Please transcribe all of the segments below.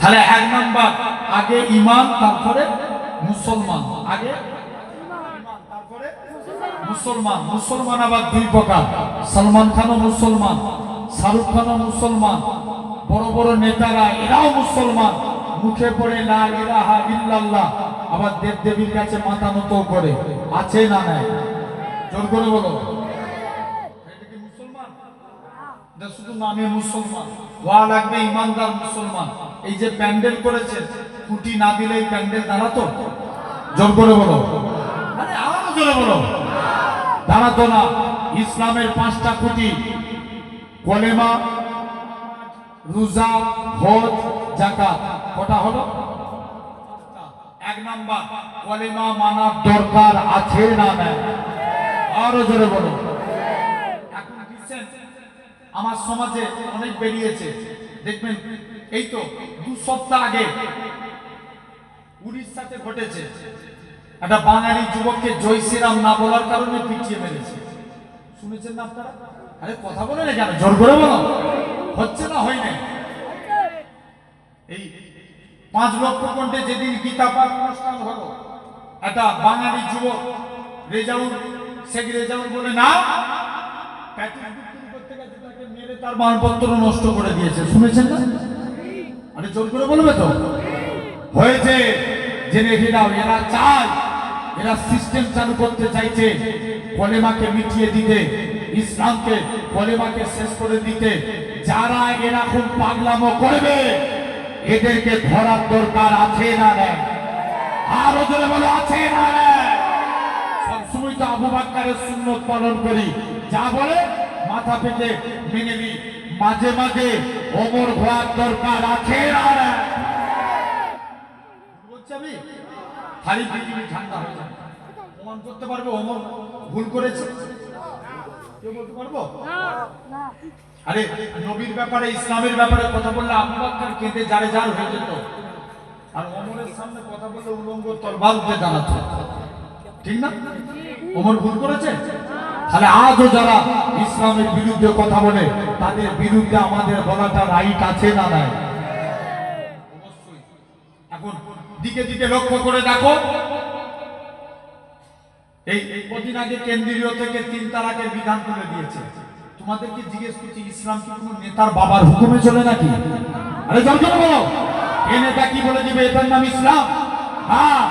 তাহলে এক নাম্বার, আগে ইমান তারপরে মুসলমান। আগে মুসলমান মুসলমান আবার দুই প্রকার। খানও মুসলমান, শাহরুখ খানও মুসলমান, বড় বড় নেতারা এরাও মুসলমান। মুখে পড়ে না ইল্লাল্লাহ, আবার কাছে মাথা নত করে। আছে না নাই? জোর করে বলো। মুসলমান? শুধু নামে মুসলমান। লাগবে ইমানদার মুসলমান। এই যে প্যান্ডেল করেছেন, খুঁটি না দিলে এই প্যান্ডেল দাঁড়াতো? জোর করে বলো। আরও জোরে বলো। দাঁড়াতো না। ইসলামের পাঁচটা খুঁটি। কলেমা, রোজা, হজ জাকাত কটা হলো? এক নাম্বার, কলেমা মানার দরকার আছে না নাই? আরও জোরে বলো। আমার সমাজে অনেক বেরিয়েছে। দেখবেন এই তো দু সপ্তাহ আগে উড়িষ্যাতে ঘটেছে। একটা বাঙালি যুবককে জয় শ্রীরাম না বলার কারণে পিটিয়ে মেরেছে। শুনেছেন না আপনারা? আরে কথা বলে না কেন? জোর করে বলো। হচ্ছে না হয় না এই পাঁচ লক্ষ কণ্ঠে যেদিন গীতা পাঠ অনুষ্ঠান হলো, একটা বাঙালি যুবক রেজাউল, শেখ রেজাউল বলে, না করতে গেছে, তাকে মেরে তার মালপত্র নষ্ট করে দিয়েছে। শুনেছেন না? আরে জোর করে বলবে তো? হয়েছে, জেনে ফেরাও এরা চায় এরা সিস্টেম চালু করতে চাইছে কলেমাকে মিটিয়ে দিতে, ইসলামকে কলেমাকে শেষ করে দিতে, যারা এরকম পাগলামো করবে, এদেরকে ধরার দরকার আছে না নেই? আরও জোরে বলো, আছে না নেই? সবসময় তো আবু বাক্কারের সুন্নত পালন করি। যা বলে, মাথা পেতে মেনে নি। মাঝে মাঝে ওমর হওয়ার দরকার আছে নেই বলছি আমি? খালি পৃথিবী ঠান্ডা হয়ে যাবে। প্রমাণ করতে পারবে ওমর ভুল করেছে? কেউ বলতে পারব? আরে নবীর ব্যাপারে ইসলামের ব্যাপারে কথা বললে আবু বাক্কার কেঁদে জারে জার হয়ে যেত। আর ওমরের সামনে কথা বললে উলঙ্গ তরবাল উঠে দাঁড়াতো। ঠিক না? ওমর ভুল করেছে? তাহলে আজও যারা ইসলামের বিরুদ্ধে কথা বলে, তাদের বিরুদ্ধে আমাদের বলাটা রাইট আছে না নাই? এখন দিকে দিকে লক্ষ্য করে দেখো। এই কদিন আগে কেন্দ্রীয় থেকে তিন বিধান দিয়েছে। তোমাদেরকে জিজ্ঞেস করছি, ইসলাম কি কোনো নেতার বাবার হুকুমে চলে নাকি? আরে জল করে বলো। এ নেতা কি বলে দিবে? এটার নাম ইসলাম? হ্যাঁ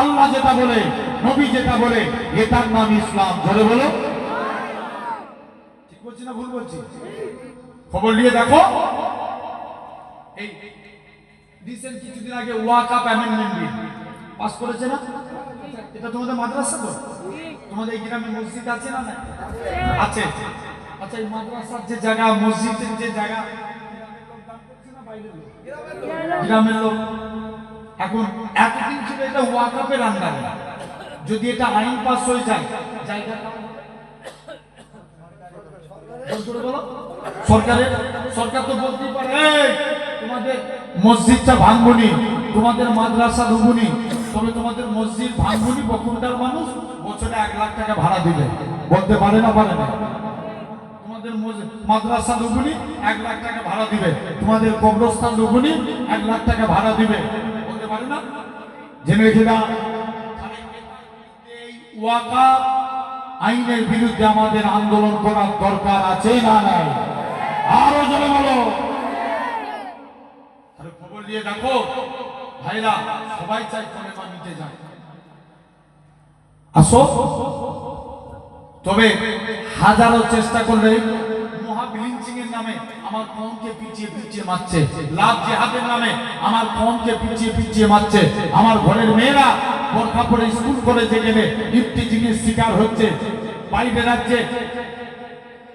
আল্লাহ যেটা বলে, নবী যেটা বলে, এটার নাম ইসলাম। ধরে বলো। বলছি না ভুল বলছি? খবর নিয়ে দেখো। এই রিসেন্ট কিছুদিন আগে ওয়াকাপ অ্যামেন্ডমেন্ট বিল পাস করেছে না? এটা তোমাদের মাদ্রাসা তো? তোমাদের এই গ্রামে মসজিদ আছে না আছে। আচ্ছা এই মাদ্রাসার যে জায়গা, মসজিদের যে জায়গা, গ্রামের লোক। এখন, এতদিন ছিল এটা ওয়াকাপের আন্ডারে যদি এটা আইন পাস হয়ে যায়, জায়গাটা সরকারের সরকার তো বলতেই পারে তোমাদের মসজিদটা ভাঙবনি তোমাদের মাদ্রাসা ডুবুনি তবে তোমাদের মসজিদ ভাঙবনি বকুলটার মানুষ বছরে এক লাখ টাকা ভাড়া দিবে। বলতে পারে না পারে না? তোমাদের মাদ্রাসা কবরস্থান ডুবুনি এক লাখ টাকা ভাড়া দিবে। বলতে পারে না? আইনের বিরুদ্ধে আমাদের আন্দোলন করার দরকার আছে না নাই? আরও জনে বলো। খবর নিয়ে দেখো ভাইরা, সবাই চাই কলেমা নিতে যায় আসো। তবে হাজারো চেষ্টা করলে নামে আমার পিছিয়ে পিছিয়ে মারছে। নামে আমার পিছিয়ে পিছিয়ে মারছে। আমার ঘরের মেয়েরা বোরখা পরে স্কুল কলেজে গেলে ইফটিজিংয়ের শিকার হচ্ছে। বাইরে রাজ্যে।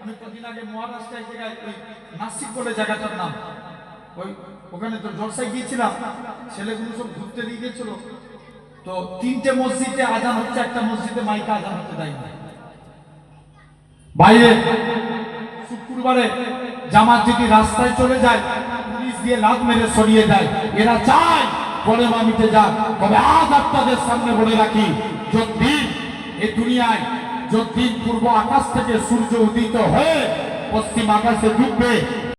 আমি কদিন আগে মহারাষ্ট্র এক জায়গায় ওই নাসিক বলে জায়গাটার নাম। ওই ওখানে তো জলসায় গিয়েছিলাম, ছেলেগুলো সব ঘুরতে দিয়ে গেছিল তো তিনটে মসজিদে আজান হচ্ছে, একটা মসজিদে মাইকা আজান হতে দেয় না। বাইরে শুক্রবারে জামাত যদি রাস্তায় চলে যায়, পুলিশ দিয়ে লাত মেরে সরিয়ে দেয়। এরা চায় বলে মামিতে যাক। তবে আজ আপনাদের সামনে বলে রাখি যদ্দিন এ দুনিয়ায় যদ্দিন পূর্ব আকাশ থেকে সূর্য উদিত হয়ে পশ্চিম আকাশে ডুববে